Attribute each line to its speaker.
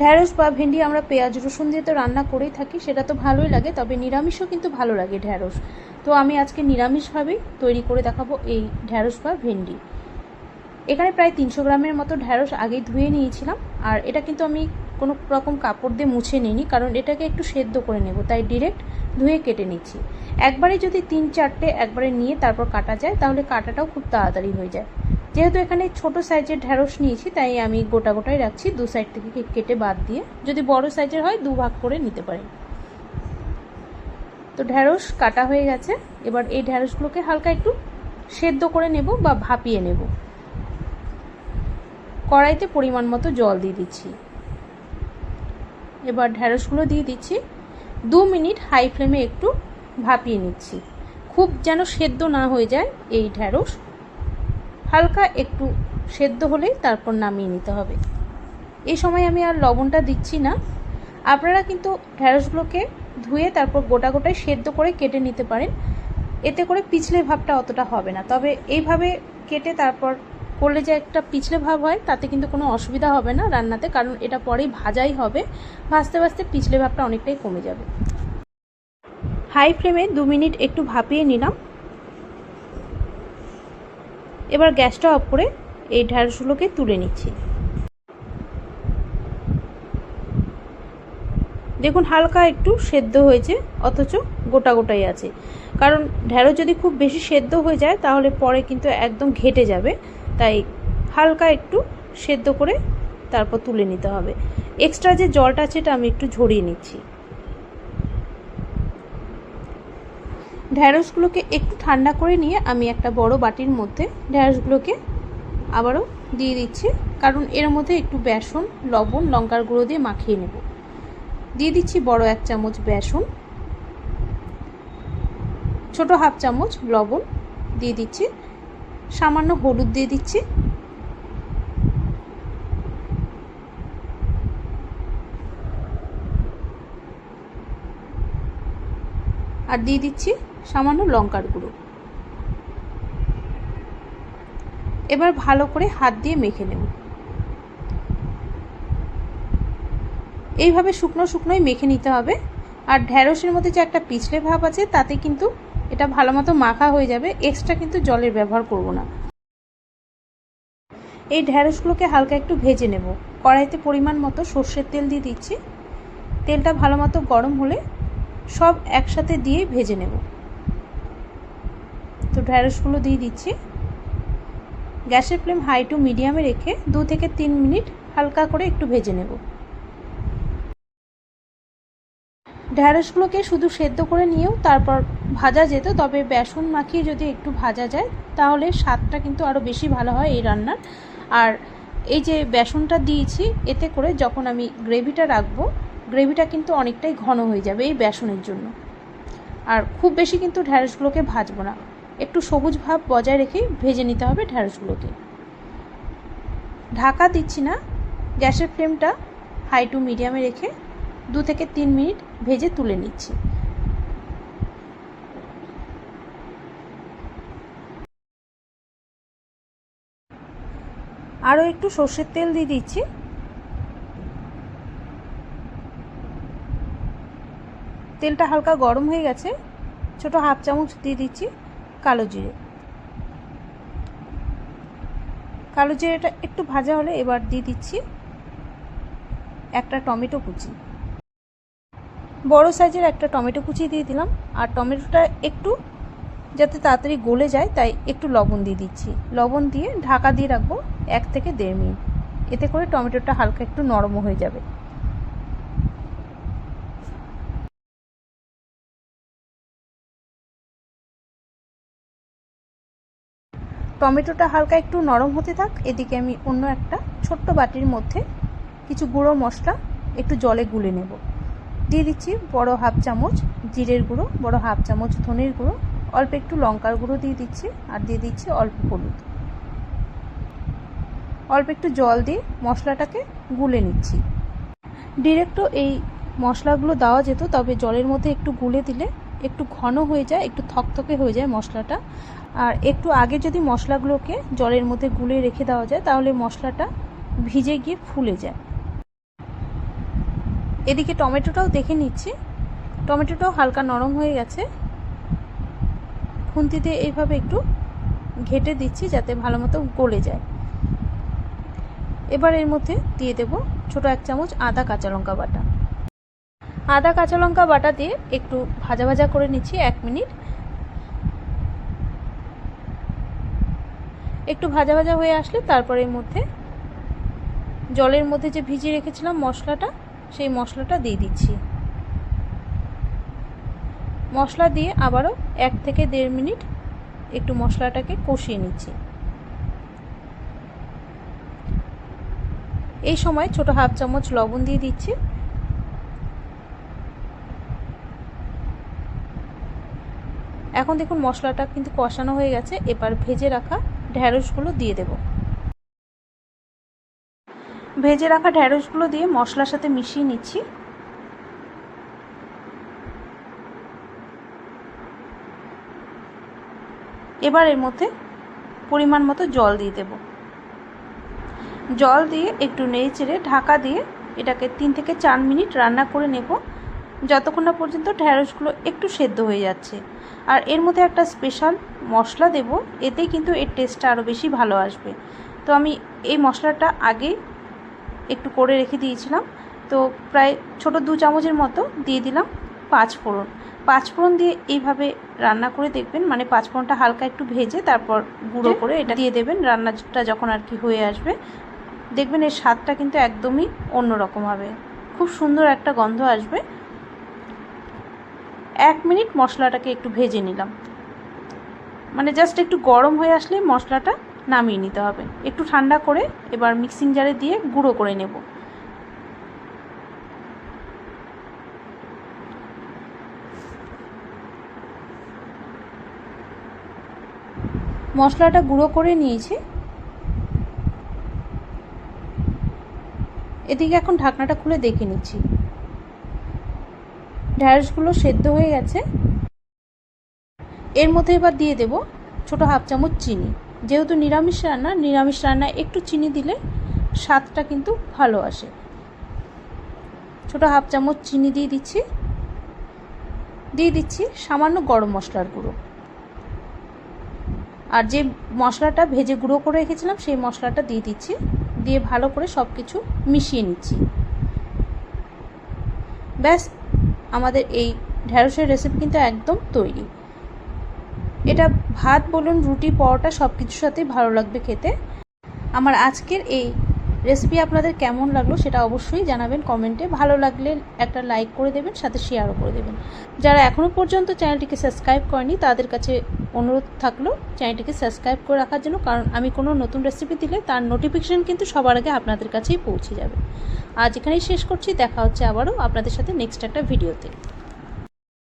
Speaker 1: ঢ্যাঁড়স বা ভেন্ডি আমরা পেঁয়াজ, রসুন দিয়ে তো রান্না করেই থাকি, সেটা তো ভালোই লাগে, তবে নিরামিষও কিন্তু ভালো লাগে ঢ্যাঁড়স তো আমি আজকে নিরামিষভাবেই তৈরি করে দেখাবো এই ঢ্যাঁড়স বা ভেন্ডি। এখানে প্রায় তিনশো গ্রামের মতো ঢ্যাঁড়স আগেই ধুয়ে নিয়েছিলাম, আর এটা কিন্তু আমি কোনো রকম কাপড় দিয়ে মুছে নিইনি, কারণ এটাকে একটু সেদ্ধ করে নেব, তাই ডিরেক্ট ধুয়ে কেটে নিচ্ছি। একবারে যদি তিন চারটে একবারে নিয়ে তারপর কাটা যায়, তাহলে কাটাটাও খুব তাড়াতাড়ি হয়ে যায়। যেহেতু এখানে ছোট সাইজের ঢ্যাঁড়স নিয়েছি, তাই আমি গোটা গোটাই রাখছি। দু সাইড থেকে কেটে বাদ দিয়ে, যদি বড় সাইজের হয়, দু ভাগ করে নিতে পারেন তো ঢ্যাঁড়স কাটা হয়ে গেছে। এবার এই ঢ্যাঁড়সগুলোকে হালকা একটু সেদ্ধ করে নেব বা ভাপিয়ে নেব। কড়াইতে পরিমাণ মতো জল দিয়ে দিচ্ছি। এবার ঢ্যাঁড়সগুলো দিয়ে দিচ্ছি। দু মিনিট হাই ফ্লেমে একটু ভাপিয়ে নিচ্ছি। খুব যেন সেদ্ধ না হয়ে যায় এই ঢ্যাঁড়স হালকা একটু সেদ্ধ হলেই তারপর নামিয়ে নিতে হবে। এই সময় আমি আর লবণটা দিচ্ছি না। আপনারা কিন্তু ঢ্যাঁড়সগুলোকে ধুয়ে তারপর গোটা গোটায় সেদ্ধ করে কেটে নিতে পারেন। এতে করে পিছলে ভাবটা অতটা হবে না। তবে এইভাবে কেটে তারপর করলে যে একটা পিছলে ভাব হয়, তাতে কিন্তু কোনো অসুবিধা হবে না রান্নাতে, কারণ এটা পরেই ভাজাই হবে। ভাজতে ভাজতে পিছলে ভাবটা অনেকটাই কমে যাবে। হাই ফ্লেমে দু মিনিট একটু ভাপিয়ে নিলাম। এবার গ্যাসটা অফ করে এই ঢ্যাঁড়সগুলোকে তুলে নিচ্ছি। দেখুন, হালকা একটু সেদ্ধ হয়েছে, অথচ গোটা গোটাই আছে। কারণ ঢ্যাঁড়স যদি খুব বেশি সেদ্ধ হয়ে যায়, তাহলে পরে কিন্তু একদম ঘেটে যাবে। তাই হালকা একটু সেদ্ধ করে তারপর তুলে নিতে হবে। এক্সট্রা যে জলটা আছে, এটা আমি একটু ঝরিয়ে নিচ্ছি। ঢ্যাঁড়সগুলোকে একটু ঠান্ডা করে নিয়ে আমি একটা বড় বাটির মধ্যে ঢ্যাঁড়সগুলোকে আবারও দিয়ে দিচ্ছি। কারণ এর মধ্যে একটু বেসন, লবণ, লঙ্কার গুঁড়ো দিয়ে মাখিয়ে নেব। দিয়ে দিচ্ছি বড় এক চামচ বেসন, ছোট হাফ চামচ লবণ, দিয়ে দিচ্ছি সামান্য হলুদ দিয়ে দিচ্ছি। আর দিয়ে দিচ্ছি সামান্য লঙ্কার গুঁড়ো। এবার ভালো করে হাত দিয়ে মেখে নেব। এইভাবে শুকনো শুকনোই মেখে নিতে হবে। আর ঢ্যাঁড়সের মধ্যে যে একটা পিছলে ভাব আছে, তাতে কিন্তু এটা ভালো মতো মাখা হয়ে যাবে। এক্সট্রা কিন্তু জলের ব্যবহার করব না। এই ঢ্যাঁড়সগুলোকে হালকা একটু ভেজে নেব। কড়াইতে পরিমাণ মতো সর্ষের তেল দিয়ে দিচ্ছি। তেলটা ভালো মতো গরম হলে সব একসাথে দিয়ে ভেজে নেব। তো ঢ্যাঁড়সগুলো দিয়ে দিচ্ছি। গ্যাসের ফ্লেম হাই টু মিডিয়ামে রেখে দু থেকে তিন মিনিট হালকা করে একটু ভেজে নেব। ঢ্যাঁড়সগুলোকে শুধু সেদ্ধ করে নিয়েও তারপর ভাজা যেত, তবে বেসন মাখিয়ে যদি একটু ভাজা যায়, তাহলে স্বাদটা কিন্তু আরও বেশি ভালো হয় এই রান্নার। আর এই যে বেসনটা দিয়েছি, এতে করে যখন আমি গ্রেভিটা রাখব গ্রেভিটা কিন্তু অনেকটাই ঘন হয়ে যাবে এই বেসনের জন্য। আর খুব বেশি কিন্তু ঢ্যাঁড়সগুলোকে ভাজবো না। একটু সবুজ ভাব বজায় রেখে ভেজে নিতে হবে ঢ্যাঁড়সগুলোকে ঢাকা দিচ্ছি না, গ্যাসের ফ্লেমটা হাই টু মিডিয়ামে রেখে দু থেকে তিন মিনিট ভেজে তুলে নিচ্ছি। আরও একটু সর্ষের তেল দিয়ে দিচ্ছি। তেলটা হালকা গরম হয়ে গেছে। ছোট হাফ চামচ দিয়ে দিচ্ছি কালো জিরে। কালো জিরেটা একটু ভাজা হলে এবার দিয়ে দিচ্ছি একটা টমেটো কুচি। বড় সাইজের একটা টমেটো কুচি দিয়ে দিলাম। আর টমেটোটা একটু যাতে তাড়াতাড়ি গলে যায়, তাই একটু লবণ দিয়ে দিচ্ছি। লবণ দিয়ে ঢাকা দিয়ে রাখব এক থেকে দেড় মিনিট। এতে করে টমেটোটা হালকা একটু নরম হয়ে যাবে। টমেটোটা হালকা একটু নরম হতে থাক, এদিকে আমি অন্য একটা ছোট্ট বাটির মধ্যে কিছু গুঁড়ো মশলা একটু জলে গুলে নেব। দিয়ে দিচ্ছি বড় হাফ চামচ জিরের গুঁড়ো, বড় হাফ চামচ ধনের গুঁড়ো, অল্প একটু লঙ্কার গুঁড়ো দিয়ে দিচ্ছি আর দিয়ে দিচ্ছি অল্প হলুদ। অল্প একটু জল দিয়ে মশলাটাকে গুলে নিচ্ছি। ডিরেক্টও এই মশলাগুলো দেওয়া যেত, তবে জলের মধ্যে একটু গুলে দিলে একটু ঘন হয়ে যায়, একটু থকথকে হয়ে যায় মশলাটা। আর একটু আগে যদি মশলাগুলোকে জলের মধ্যে গুলে রেখে দেওয়া যায়, তাহলে মশলাটা ভিজে গিয়ে ফুলে যায়। এদিকে টমেটোটাও দেখে নিচ্ছি। টমেটোটাও হালকা নরম হয়ে গেছে। খুন্তিতে এইভাবে একটু ঘেটে দিচ্ছি যাতে ভালো মতো গলে যায়। এবার এর মধ্যে দিয়ে দেব ছোট এক চামচ আদা কাঁচা লঙ্কা বাটা। আদা, কাঁচা লঙ্কা বাটা দিয়ে একটু ভাজা ভাজা করে নিচ্ছি এক মিনিট। একটু ভাজা ভাজা হয়ে আসলে তারপর এর মধ্যে জলের মধ্যে যে ভিজিয়ে রেখেছিলাম মশলাটা, সেই মশলাটা দিয়ে দিচ্ছি। মশলা দিয়ে আবারও এক থেকে দেড় মিনিট একটু মশলাটাকে কষিয়ে নিচ্ছি। এই সময় ছোট হাফ চামচ লবণ দিয়ে দিচ্ছি। এখন দেখুন মশলাটা কিন্তু কষানো হয়ে গেছে, এবার ভেজে রাখা ঢ্যাঁড়সগুলো দিয়ে দেব। ভেজে রাখা ঢ্যাঁড়সগুলো দিয়ে মশলার সাথে মিশিয়ে নিচ্ছি। এবার এর মধ্যে পরিমাণ মতো জল দিয়ে দেব। জল দিয়ে একটু নেড়ে ঢাকা দিয়ে এটাকে তিন থেকে চার মিনিট রান্না করে নেব। যতক্ষণ না পর্যন্ত ঢ্যাঁড়সগুলো একটু সেদ্ধ হয়ে যাচ্ছে। আর এর মধ্যে একটা স্পেশাল মশলা দেব এতে কিন্তু এর টেস্টটা আরও বেশি ভালো আসবে। তো আমি এই মশলাটা আগে একটু করে রেখে দিয়েছিলাম। তো প্রায় ছোট দু চামচের মতো দিয়ে দিলাম পাঁচ ফোড়ন। পাঁচ ফোড়ন দিয়ে এইভাবে রান্না করে দেখবেন মানে পাঁচ ফোড়নটা হালকা একটু ভেজে তারপর গুঁড়ো করে এটা দিয়ে দেবেন। রান্নাটা যখন আর কি হয়ে আসবে দেখবেন এর স্বাদটা কিন্তু একদমই অন্যরকম হবে। খুব সুন্দর একটা গন্ধ আসবে। এক মিনিট মশলাটাকে একটু ভেজে নিলাম। মানে জাস্ট একটু গরম হয়ে আসলে মশলাটা নামিয়ে নিতে হবে। একটু ঠান্ডা করে এবার মিক্সিং জারে দিয়ে গুঁড়ো করে নেব। মশলাটা গুঁড়ো করে নিয়েছি। এদিকে এখন ঢাকনাটা খুলে দেখে নিচ্ছি। ঢ্যাঁড়সগুলো সেদ্ধ হয়ে গেছে। এর মধ্যে এবার দিয়ে দেব ছোট হাফ চামচ চিনি। যেহেতু নিরামিষ রান্না, নিরামিষ রান্নায় একটু চিনি দিলে স্বাদটা কিন্তু ভালো আসে। ছোট হাফ চামচ চিনি দিয়ে দিচ্ছি। দিয়ে দিচ্ছি সামান্য গরম মশলার গুঁড়ো। আর যে মশলাটা ভেজে গুঁড়ো করে রেখেছিলাম, সেই মশলাটা দিয়ে দিচ্ছি। দিয়ে ভালো করে সব কিছু মিশিয়ে নিচ্ছি। ব্যাস আমাদের এই ঢ্যাঁড়সের রেসিপি কিন্তু একদম তৈরি। এটা ভাত, বলুন, রুটি, পরোটা সব কিছুর সাথেই ভালো লাগবে খেতে। আমার আজকের এই রেসিপি আপনাদের কেমন লাগল সেটা অবশ্যই জানাবেন কমেন্টে ভালো লাগলে একটা লাইক করে দেবেন, সাথে শেয়ারও করে দেবেন। যারা এখনও পর্যন্ত চ্যানেলটিকে সাবস্ক্রাইব করেনি, তাদের কাছে অনুরোধ থাকল চ্যানেলটিকে সাবস্ক্রাইব করে রাখার জন্য, কারণ আমি কোনো নতুন রেসিপি দিলে তার নোটিফিকেশান কিন্তু সবার আগে আপনাদের কাছেই পৌঁছে যাবে। আজ এখানেই শেষ করছি, দেখা হচ্ছে আবারও আপনাদের সাথে নেক্সট একটা ভিডিওতে